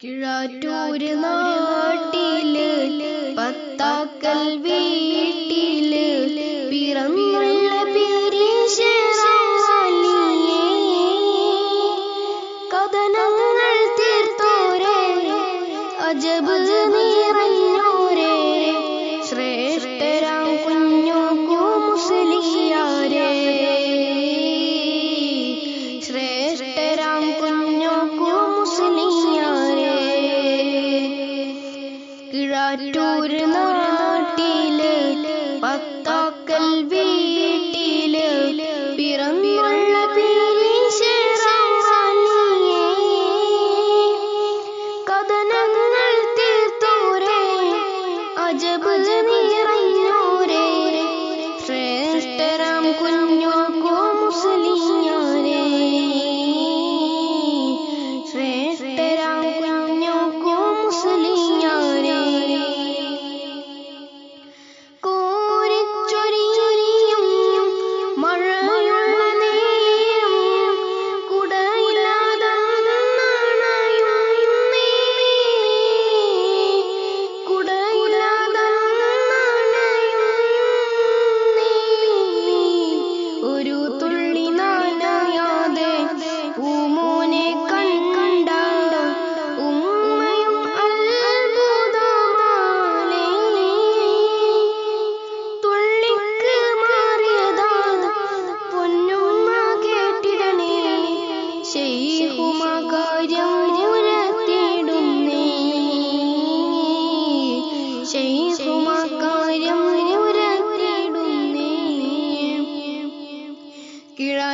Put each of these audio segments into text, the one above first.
കിഴാറ്റൂര് നാട്ടിൽ പത്താക്കൽ വീട്ടിൽ കാറ്റൂര് നാട്ടിൽ പത്താക്കൽ വീട്ടിൽ പിറന്നുള്ള കഥനങ്ങൾ തീർത്തോരെ. അജബുല നിറ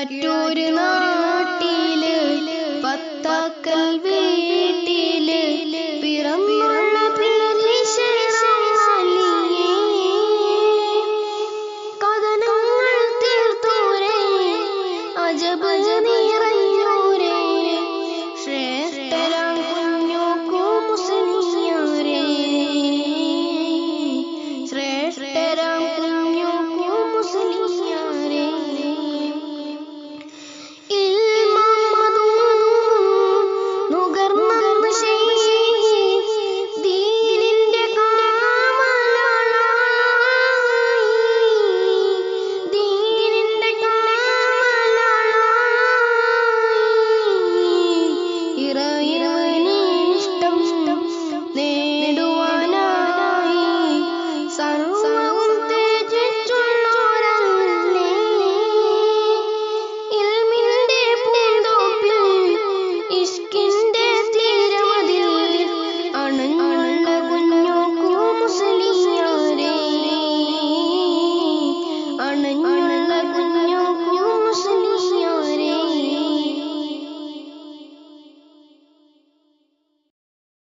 മറ്റൊരു നാ